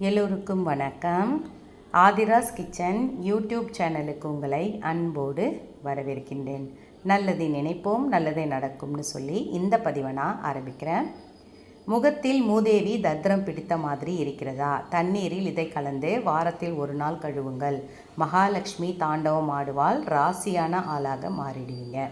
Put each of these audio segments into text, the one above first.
எல்லோருக்கும் வணக்கம். Aadhira's kitchen YouTube சேனலுக்கு உங்களை அன்போடு வரவேற்கின்றேன். நல்லதை நினைப்போம் நல்லதே நடக்கும்னு சொல்லி இந்த பதிவை நான் ஆரம்பிக்கிறேன். முகத்தில் மூதேவி தத்ரம் பிடித்த மாதிரி இருக்கிறதா? தண்ணீரில் இதை கலந்து வாரத்தில் ஒரு நாள் கழுவுங்கள். மகாலட்சுமி தாண்டவம் ஆடுவாள் ராசியான ஆளாக மாறிடுவீங்க.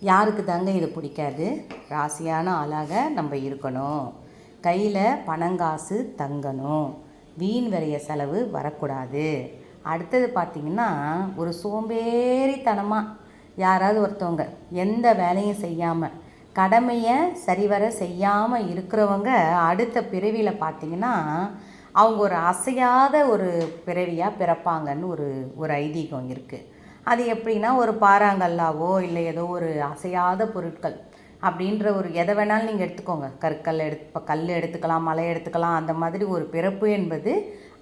யாருக்கு தாங்க இது பிடிக்காது? ராசியான ஆளாக நம்ம இருக்கணும். கையில் பணங்காசு தங்கணும். வீண் விரைய செலவு வரக்கூடாது. அடுத்தது பார்த்திங்கன்னா ஒரு சோம்பேறித்தனமாக யாராவது ஒருத்தவங்க எந்த வேலையும் செய்யாமல் கடமையை சரிவர செய்யாமல் இருக்கிறவங்க அடுத்த பிறவியில் பார்த்திங்கன்னா அவங்க ஒரு அசையாத ஒரு பிறவியாக பிறப்பாங்கன்னு ஒரு ஒரு ஐதீகம் இருக்குது அது எப்படின்னா ஒரு பாறாங்கல்லாவோ இல்லை ஏதோ ஒரு அசையாத பொருட்கள் அப்படின்ற ஒரு எதை வேணாலும் நீங்கள் எடுத்துக்கோங்க. கற்கள் எடுத்து இப்போ கல் எடுத்துக்கலாம் மலை எடுத்துக்கலாம் அந்த மாதிரி ஒரு பிறப்பு என்பது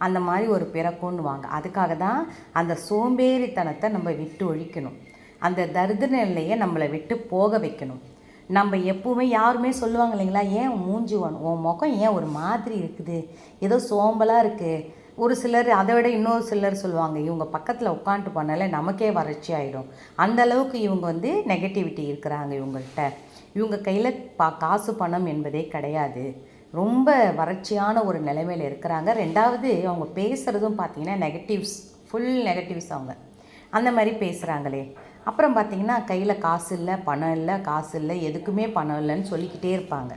அந்த மாதிரி ஒரு பிறக்குன்னுவாங்க அதுக்காக தான் அந்த சோம்பேறித்தனத்தை நம்ம விட்டு ஒழிக்கணும். அந்த தரித்திர நிலையை நம்மளை விட்டு போக வைக்கணும். நம்ம எப்பவுமே யாருமே சொல்லுவாங்க இல்லைங்களா ஏன் மூஞ்சி உன் உன் முகம் ஏன் ஒரு மாதிரி இருக்குது? ஏதோ சோம்பலாக இருக்குது ஒரு சிலர் அதை விட இன்னொரு சிலர் சொல்லுவாங்க இவங்க பக்கத்தில் உட்காந்துட்டு போனாலே நமக்கே வறட்சி ஆகிடும் அந்த அளவுக்கு இவங்க வந்து நெகட்டிவிட்டி இருக்கிறாங்க இவங்கள்ட்ட. இவங்க கையில் பா காசு பணம் என்பதே கிடையாது. ரொம்ப வறட்சியான ஒரு நிலைமையில் இருக்கிறாங்க. ரெண்டாவது அவங்க பேசுகிறதும் பார்த்திங்கன்னா நெகட்டிவ்ஸ் ஃபுல் நெகட்டிவ்ஸ் அவங்க. அந்த மாதிரி பேசுகிறாங்களே அப்புறம் பார்த்திங்கன்னா கையில் காசு இல்லை பணம் இல்லை காசு இல்லை எதுக்குமே பணம் இல்லைன்னு சொல்லிக்கிட்டே இருப்பாங்க.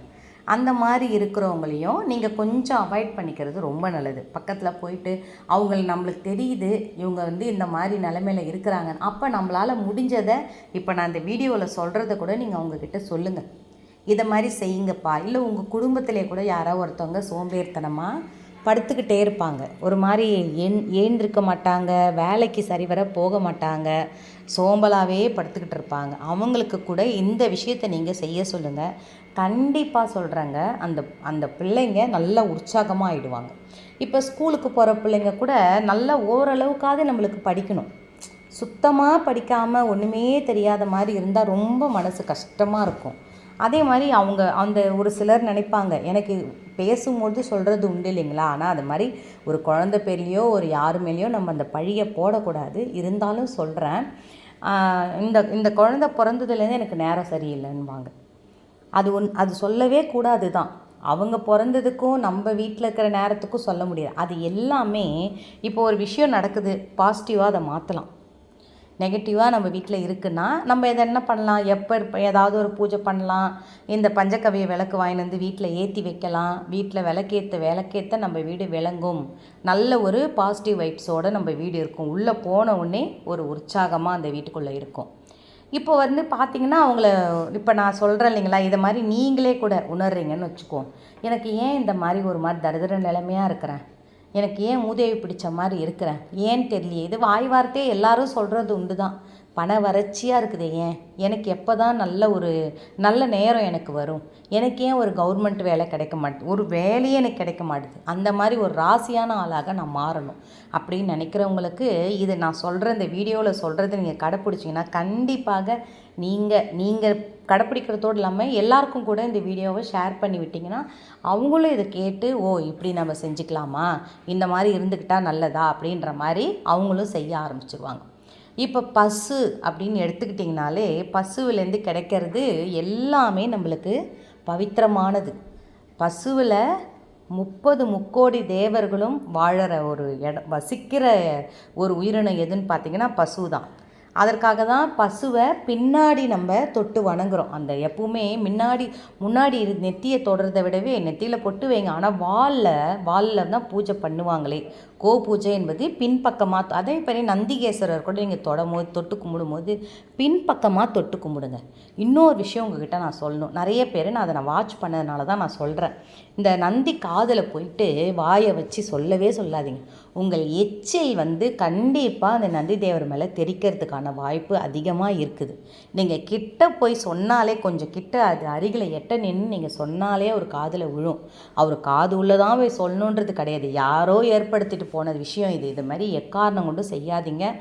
அந்த மாதிரி இருக்கிறவங்களையும் நீங்கள் கொஞ்சம் அவாய்ட் பண்ணிக்கிறது ரொம்ப நல்லது. பக்கத்தில் போயிட்டு அவங்க நம்மளுக்கு தெரியுது இவங்க வந்து இந்த மாதிரி நிலமையில இருக்கிறாங்க. அப்போ நம்மளால் முடிஞ்சதை இப்போ நான் இந்த வீடியோவில் சொல்கிறத கூட நீங்கள் அவங்கக்கிட்ட சொல்லுங்கள் இதை மாதிரி செய்யுங்கப்பா. இல்லை உங்கள் குடும்பத்திலே கூட யாரோ ஒருத்தவங்க சோம்பேறித்தனமாக படுத்துக்கிட்டே இருப்பாங்க. ஒரு மாதிரி ஏன் ஏந்திருக்க மாட்டாங்க? வேலைக்கு சரிவர போக மாட்டாங்க. சோம்பலாகவே படுத்துக்கிட்டு இருப்பாங்க. அவங்களுக்கு கூட இந்த விஷயத்தை நீங்கள் செய்ய சொல்லுங்கள் கண்டிப்பாக சொல்கிறேங்க அந்த அந்த பிள்ளைங்க நல்லா உற்சாகமாக ஆயிடுவாங்க. இப்போ ஸ்கூலுக்கு போகிற பிள்ளைங்க கூட நல்லா ஓரளவுக்காவது நம்மளுக்கு படிக்கணும். சுத்தமாக படிக்காமல் ஒன்றுமே தெரியாத மாதிரி இருந்தால் ரொம்ப மனசு கஷ்டமாக இருக்கும். அதே மாதிரி அவங்க அந்த ஒரு சிலர் நினைப்பாங்க எனக்கு பேசும்போது சொல்கிறது உண்டு இல்லைங்களா? ஆனால் அது மாதிரி ஒரு குழந்த பேர்லேயோ ஒரு யார் மேலேயோ நம்ம அந்த பழியை போடக்கூடாது. இருந்தாலும் சொல்கிறேன் இந்த இந்த குழந்த பிறந்ததுலேருந்து எனக்கு நேரம் சரியில்லைன்பாங்க அது ஒன் அது சொல்லவே கூடாது தான் அவங்க பிறந்ததுக்கும் நம்ம வீட்டில் இருக்கிற நேரத்துக்கும் சொல்ல முடியாது. அது எல்லாமே இப்போ ஒரு விஷயம் நடக்குது பாசிட்டிவாக அதை மாற்றலாம் நெகட்டிவாக நம்ம வீட்டில் இருக்குன்னா நம்ம இதை என்ன பண்ணலாம்? எப்போ ஏதாவது ஒரு பூஜை பண்ணலாம். இந்த பஞ்சகவிய விளக்கு வாங்கிட்டு வந்து வீட்டில் ஏற்றி வைக்கலாம். வீட்டில் விளக்கேற்ற விளக்கேற்ற நம்ம வீடு விளங்கும். நல்ல ஒரு பாசிட்டிவ் வைப்ஸோடு நம்ம வீடு இருக்கும். உள்ளே போன உடனே ஒரு உற்சாகமாக அந்த வீட்டுக்குள்ளே இருக்கும். இப்போ வந்து பார்த்தீங்கன்னா அவங்கள இப்போ நான் சொல்கிறேன் இல்லைங்களா? இதை மாதிரி நீங்களே கூட உணர்றீங்கன்னு வச்சுக்கோ. எனக்கு ஏன் இந்த மாதிரி ஒரு மாதிரி தரிதிர நிலைமையாக இருக்கிறேன்? எனக்கு ஏன் மூதேவி பிடிச்ச மாதிரி இருக்கிறேன்? ஏன்னு தெரியலையே? இது வாய் வார்த்தையே எல்லாரும் சொல்கிறது உண்டு தான் பண வறட்சியாக இருக்குது ஏன்? எனக்கு எப்போ தான் நல்ல ஒரு நல்ல நேரம் எனக்கு வரும். எனக்கு ஏன் ஒரு கவர்மெண்ட் வேலை கிடைக்க மாட்டேது ஒரு வேலையே எனக்கு கிடைக்க மாட்டுது. அந்த மாதிரி ஒரு ராசியான ஆளாக நான் மாறணும். அப்படின்னு நினைக்கிறவங்களுக்கு இது நான் சொல்கிற இந்த வீடியோவில் சொல்கிறத நீங்கள் கடைப்பிடிச்சிங்கன்னா கண்டிப்பாக நீங்கள் நீங்கள் கடைப்பிடிக்கிறதோடு இல்லாமல் எல்லாருக்கும் கூட இந்த வீடியோவை ஷேர் பண்ணி விட்டிங்கன்னா அவங்களும் இதை கேட்டு ஓ இப்படி நம்ம செஞ்சுக்கலாமா? இந்த மாதிரி இருந்துக்கிட்டால் நல்லதா? அப்படின்ற மாதிரி அவங்களும் செய்ய ஆரம்பிச்சிருவாங்க. இப்போ பசு அப்படின்னு எடுத்துக்கிட்டிங்கனாலே பசுவிலேருந்து கிடைக்கிறது எல்லாமே நம்மளுக்கு பவித்திரமானது. பசுவில் முப்பது முக்கோடி தேவர்களும் வாழற ஒரு இடம் வசிக்கிற ஒரு உயிரினம் எதுன்னு பார்த்தீங்கன்னா பசு தான். அதற்காக தான் பசுவை பின்னாடி நம்ம தொட்டு வணங்குறோம். அந்த எப்பவுமே முன்னாடி முன்னாடி இரு நெத்தியை தொடுறதை விடவே நெத்தியில் பொட்டு வைங்க. ஆனால் வாலில் வாலில் தான் பூஜை பண்ணுவாங்களே. கோ பூஜை என்பது பின்பக்கமாக அதே மாதிரி நந்திகேஸ்வரர் கூட நீங்கள் தொடும்போது தொட்டு கும்பிடும்போது பின்பக்கமாக தொட்டு கும்பிடுங்க. இன்னொரு விஷயம் உங்ககிட்ட நான் சொல்லணும். நிறைய பேர் நான் அதை நான் வாட்ச் பண்ணதுனால தான் நான் சொல்கிறேன் இந்த நந்தி காதில் போயிட்டு வாயை வச்சு சொல்லவே சொல்லாதீங்க. உங்கள் எச்சில் வந்து கண்டிப்பாக அந்த நந்தி தேவர் மேலே தெரிக்கிறதுக்கான வாய்ப்பு அதிகமாக இருக்குது. நீங்கள் கிட்ட போய் சொன்னாலே கொஞ்சம் கிட்ட அது அருகில் எட்ட நின்று நீங்கள் சொன்னாலே அவர் காதில் விழும். அவர் காது உள்ளதான் போய் சொல்லணுன்றது கிடையாது. யாரோ ஏற்படுத்திட்டு போன விஷயம் இது. இது மாதிரி எக்காரணம் கொண்டு செய்யாதீங்க.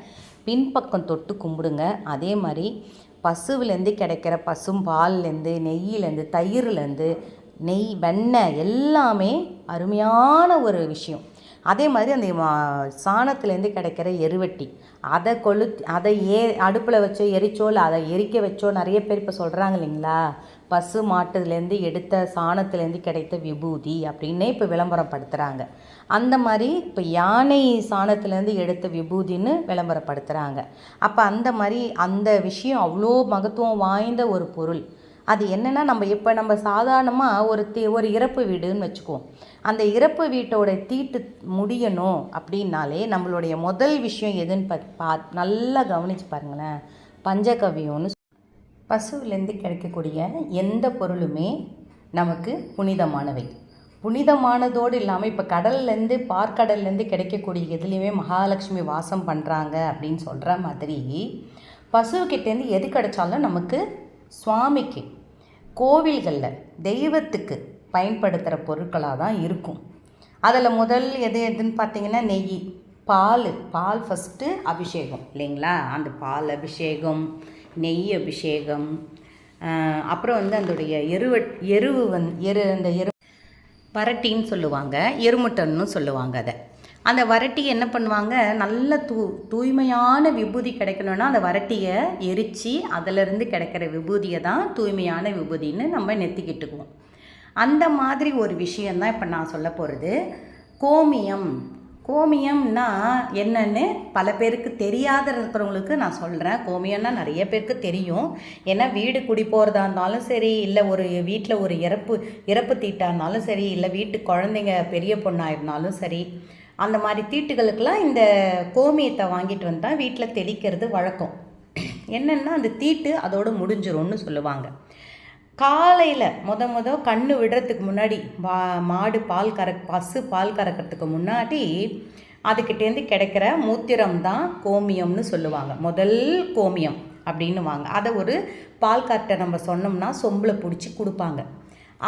பின்பக்கம் தொட்டு கும்பிடுங்க. அதே மாதிரி பசுவிலேருந்து கிடைக்கிற பசும் பால்லேருந்து நெய்யிலேருந்து தயிர்லேருந்து நெய் வெண்ணெய் எல்லாமே அருமையான ஒரு விஷயம். அதே மாதிரி அந்த மா- சாணத்துலேருந்து கிடைக்கிற எருவட்டி அதை கொளுத்தி அதை ஏ அடுப்பில் வச்சோ எரிச்சோ இல்லை அதை எரிக்க வச்சோ நிறைய பேர் இப்போ சொல்கிறாங்க இல்லைங்களா? பசு மாட்டுலேருந்து எடுத்த சாணத்துலேருந்து கிடைத்த விபூதி அப்படின்னே இப்போ விளம்பரப்படுத்துகிறாங்க அந்த மாதிரி இப்போ யானை சாணத்துலேருந்து எடுத்த விபூதின்னு விளம்பரப்படுத்துகிறாங்க அப்போ அந்த மாதிரி அந்த விஷயம் அவ்வளோ மகத்துவம் வாய்ந்த ஒரு பொருள். அது என்னென்னா நம்ம இப்போ நம்ம சாதாரணமாக ஒரு தீ ஒரு இறப்பு வீடுன்னு வச்சுக்குவோம். அந்த இறப்பு வீட்டோட தீட்டு முடியணும் அப்படின்னாலே நம்மளுடைய முதல் விஷயம் எதுன்னு பா பா நல்லா கவனித்து பாருங்களேன். பஞ்சகவியம்னு பசுவிலேருந்து கிடைக்கக்கூடிய எந்த பொருளுமே நமக்கு புனிதமானவை. புனிதமானதோடு இல்லாமல் இப்போ கடல்லேருந்து பார்க்கடல்லேருந்து கிடைக்கக்கூடிய எதுலேயுமே மகாலட்சுமி வாசம் பண்ணுறாங்க அப்படின்னு சொல்கிற மாதிரி பசுக்கிட்டேருந்து எது கிடைச்சாலும் நமக்கு சுவாமிக்கு கோவில்களில் தெய்வத்துக்கு பயன்படுத்துகிற பொருட்களாக தான் இருக்கும். அதில் முதல் எது எதுன்னு பார்த்தீங்கன்னா நெய் பால் பால் ஃபஸ்ட்டு அபிஷேகம் இல்லைங்களா? அந்த பால் அபிஷேகம் நெய் அபிஷேகம் அப்புறம் வந்து அதோடைய எருவ எருவு வந் எரு அந்த எரு வரட்டின்னு சொல்லுவாங்க எருமட்டன்னு சொல்லுவாங்க அதை. அந்த வரட்டி என்ன பண்ணுவாங்க? நல்ல தூ தூய்மையான விபூதி கிடைக்கணும்னா அந்த வரட்டியை எரித்து அதிலிருந்து கிடைக்கிற விபூதியை தான் தூய்மையான விபூதின்னு நம்ம நெத்திக்கிட்டுக்குவோம். அந்த மாதிரி ஒரு விஷயந்தான் இப்போ நான் சொல்ல போகிறது கோமியம் கோமியம்னா என்னன்னு பல பேருக்கு தெரியாத இருக்கிறவங்களுக்கு நான் சொல்கிறேன் கோமியம்னா நிறைய பேருக்கு தெரியும். ஏன்னா வீடு குடி போகிறதா இருந்தாலும் சரி இல்லை ஒரு வீட்டில் ஒரு இறப்பு இறப்பு தீட்டாக இருந்தாலும் சரி இல்லை வீட்டு குழந்தைங்க பெரிய பொண்ணாக இருந்தாலும் சரி அந்த மாதிரி தீட்டுகளுக்கெல்லாம் இந்த கோமியத்தை வாங்கிட்டு வந்தால் வீட்டில் தெளிக்கிறது வழக்கம். என்னென்னா அந்த தீட்டு அதோடு முடிஞ்சிரும்னு சொல்லுவாங்க. காலையில் முத முத கண்ணு விடுறதுக்கு முன்னாடி வா மாடு பால் கற பசு பால் கறக்கிறதுக்கு முன்னாடி அதுக்கிட்டேருந்து கிடைக்கிற மூத்திரம் தான் கோமியம்னு சொல்லுவாங்க. முதல் கோமியம் அப்படின்னுவாங்க அதை ஒரு பால் கறட்டை நம்ம சொன்னோம்னா சொம்பில் பிடிச்சி கொடுப்பாங்க.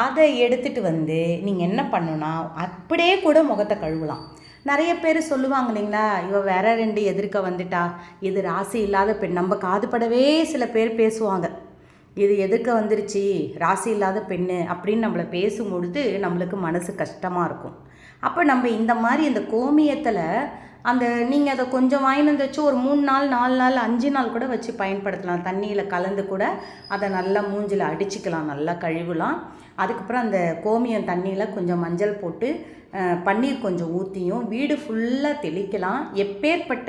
அதை எடுத்துகிட்டு வந்து நீங்கள் என்ன பண்ணுன்னா அப்படியே கூட முகத்தை கழுவலாம். நிறைய பேர் சொல்லுவாங்க இல்லைங்களா? இவ வேற ரெண்டு எதிர்க்க வந்துட்டா. இது ராசி இல்லாத பெண். நம்ம காதுபடவே சில பேர் பேசுவாங்க. இது எதுக்க வந்துருச்சு? ராசி இல்லாத பெண்ணு அப்படின்னு நம்மளை பேசும்பொழுது நம்மளுக்கு மனசு கஷ்டமாக இருக்கும். அப்போ நம்ம இந்த மாதிரி இந்த கோமியத்தில் அந்த நீங்கள் அதை கொஞ்சம் வாங்கினு வச்சு ஒரு மூணு நாள் நாலு நாள் அஞ்சு நாள் கூட வச்சு பயன்படுத்தலாம். தண்ணியில் கலந்து கூட அதை நல்லா மூஞ்சில் அடிச்சுக்கலாம் நல்லா கழுவலாம். அதுக்கப்புறம் அந்த கோமியம் தண்ணியில் கொஞ்சம் மஞ்சள் போட்டு பன்னீர் கொஞ்சம் ஊற்றியும் வீடு ஃபுல்லாக தெளிக்கலாம். எப்பேற்பட்ட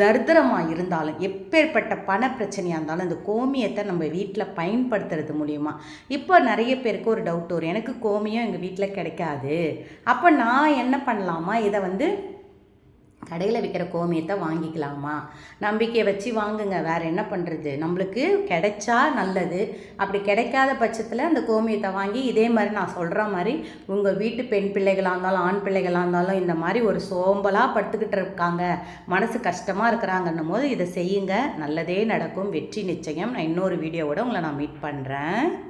தரித்திரமாக இருந்தாலும் எப்பேற்பட்ட பண பிரச்சனையாக இருந்தாலும் அந்த கோமியத்தை நம்ம வீட்டில் பயன்படுத்துறது மூலியமாக இப்போ நிறைய பேருக்கு ஒரு டவுட் வரும். எனக்கு கோமியம் எங்கள் வீட்டில் கிடைக்காது. அப்போ நான் என்ன பண்ணலாமா? இதை வந்து கடையில் விற்கிற கோமியத்தை வாங்கிக்கலாமா? நம்பிக்கையை வச்சு வாங்குங்க. வேறு என்ன பண்ணுறது நம்மளுக்கு கிடைச்சா நல்லது. அப்படி கிடைக்காத பட்சத்தில் அந்த கோமியத்தை வாங்கி இதே மாதிரி நான் சொல்கிற மாதிரி உங்கள் வீட்டு பெண் பிள்ளைகளாக இருந்தாலும் ஆண் பிள்ளைகளாக இருந்தாலும் இந்த மாதிரி ஒரு சோம்பலாக படுத்துக்கிட்டு இருக்காங்க. மனசு கஷ்டமாக இருக்கிறாங்கன்னும் போது இதை செய்யுங்க. நல்லதே நடக்கும். வெற்றி நிச்சயம். நான் இன்னொரு வீடியோவோட உங்களை நான் மீட் பண்ணுறேன்